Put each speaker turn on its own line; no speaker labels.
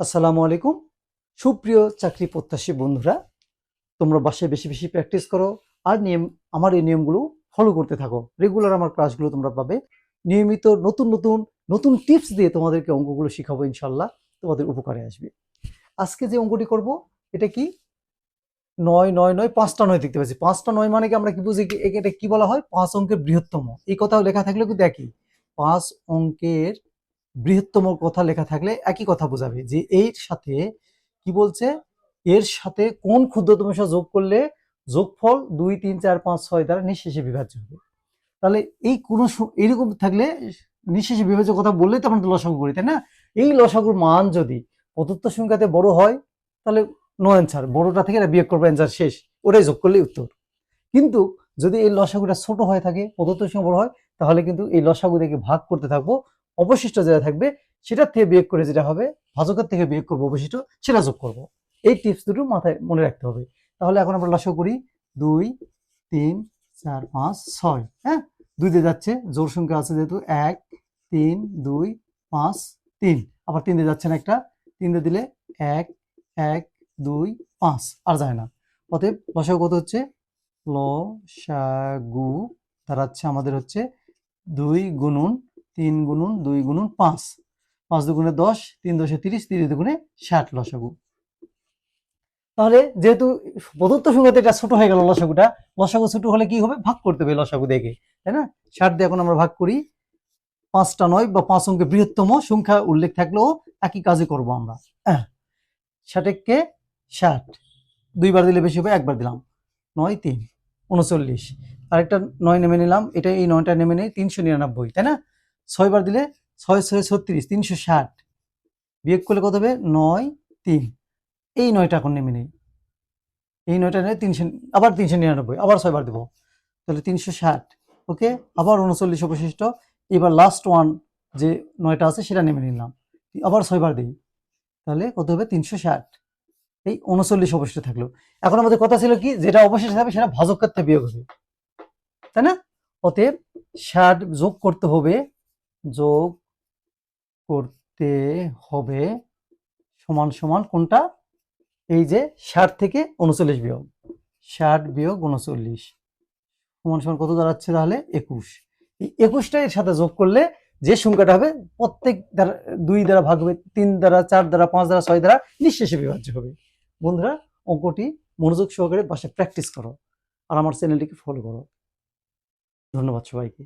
আসসালামু আলাইকুম। সুপ্রিয় চাকরি প্রত্যাশী বন্ধুরা, তোমরা বাসায় বেশি বেশি প্র্যাকটিস করো আর নিয়ম, আমার এই নিয়মগুলো ফলো করতে থাকো। রেগুলার আমার ক্লাসগুলো তোমরা পাবে। নিয়মিত নতুন নতুন নতুন টিপস দিয়ে তোমাদেরকে অঙ্কগুলো শিখাবো ইনশাল্লাহ তোমাদের উপকারে আসবে। আজকে যে অঙ্কটি করব, এটা কি? নয় নয় নয়, পাঁচটা নয় দেখতে পাচ্ছি। পাঁচটা নয় মানে কি আমরা কি বুঝি? এটা কি বলা হয়? পাঁচ অঙ্কের বৃহত্তম। এই কথাও লেখা থাকলে কিন্তু একই। পাঁচ অঙ্কের বৃহত্তম কথা লেখা থাকলে একই কথা বোঝাবে যে এর সাথে কি বলছে? এর সাথে কোন ক্ষুদ্রতম সংখ্যা যোগ করলে যোগফল দুই, তিন, চার, পাঁচ, ছয় দ্বারা নিঃশেষে বিভাজ্য হবে? তাহলে এই কোন এইরকম থাকলে নিঃশেষে বিভাজ্য কথা বললেই তো আমরা লসাগু করি, তাই না? এই লসাগুর মান যদি প্রদত্ত সংখ্যাতে বড় হয়, তাহলে নো অ্যান্সার বড়টা থেকে বিয়োগ করবে অ্যান্সার শেষ। ওটাই যোগ করলেই উত্তর। কিন্তু যদি এই লসাগুটা ছোট হয়ে থাকে প্রদত্ত সংখ্যা বড় হয়, তাহলে কিন্তু এই লসাগু থেকে ভাগ করতে থাকব অবশিষ্ট যেটা থাকবে, সেটার থেকে বিয়োগ করে যেটা হবে, ভাজকের থেকে বিয়োগ করব অবশিষ্ট, সেটা যোগ করব। এই টিপস দুটো মাথায় মনে রাখতে হবে। তাহলে এখন আমরা লসাগু করি, দুই, তিন, চার, পাঁচ, ছয় হ্যাঁ? দুই দিয়ে যাচ্ছে জোর সংখ্যা আছে যেহেতু এক, তিন, দুই, পাঁচ, তিন। আবার তিন দিয়ে যাচ্ছে না একটা, তিন দিয়ে দিলে এক এক, দুই, পাঁচ, আর যায় না। অতএব লসাগু কত হচ্ছে? লসাগু দাঁড়াচ্ছে আমাদের হচ্ছে দুই গুণুন তিন গুণুন দুই গুণুন পাঁচ। পাঁচ দুগুণে দশ, তিন দশে তিরিশ তিরিশ দুগুণে ষাট লসাগু। তাহলে যেহেতু প্রদত্ত সংখ্যাতে এটা ছোট হয়ে গেল লসাগুটা, লসাগু ছোট হলে কি হবে? ভাগ করতে হবে লসাগু দেখে, তাই না? ষাট দিয়ে এখন আমরা ভাগ করি, পাঁচটা নয় বা পাঁচ অঙ্কে বৃহত্তম সংখ্যা উল্লেখ থাকলেও একই কাজই করব আমরা। ষাটেককে ষাট দুইবার দিলে বেশি হবে, একবার দিলাম। নয় তিন, উনচল্লিশ। আরেকটা নয় নেমে নিলাম এটা এই নয়টা নেমে নেই, তিনশো নিরানব্বই, তাই না? ছয়বার দিলে ছয় ছয়, ছত্রিশ, তিনশো ষাট। বিয়োগ করলে কত হবে? নয়, তিন। এই নয়টা এখন নেমে নেই। এই নয়টা নেই, তিনশো, আবার তিনশো নিরানব্বই, আবার ছয়বার দেবো। তাহলে তিনশো ষাট। ওকে? আবার উনচল্লিশ অবশিষ্ট। এবার লাস্ট ওয়ান যে নয়টা আছে, সেটা নেমে নিলাম। আবার ছয়বার দিই। তাহলে কত হবে? তিনশো ষাট। এই উনচল্লিশ অবশিষ্ট থাকল। এখন আমাদের কথা ছিল কি? যেটা অবশিষ্ট থাকবে, সেটা ভাজক করতে বিয়োগ হবে। তাই না? অতএব ষাট যোগ করতে হবে যোগ করতে হবে সমান সমান কোনটা? এই যে ষাট থেকে উনচল্লিশ বিয়োগ। ষাট বিয়োগ উনচল্লিশ। সমান সমান কত দাঁড়াচ্ছে তাহলে? একুশ। এই একুশটা এর সাথে যোগ করলে যে সংখ্যাটা হবে, প্রত্যেক দ্বারা, দুই দ্বারা ভাগ হবে, তিন দ্বারা, চার দ্বারা, পাঁচ দ্বারা, ছয় দ্বারা নিঃশেষে বিভাজ্য হবে। বন্ধুরা, অঙ্কটি মনোযোগ সহকারে বাসায় প্র্যাকটিস করো আর আমার চ্যানেলটিকে ফলো করো। ধন্যবাদ সবাইকে।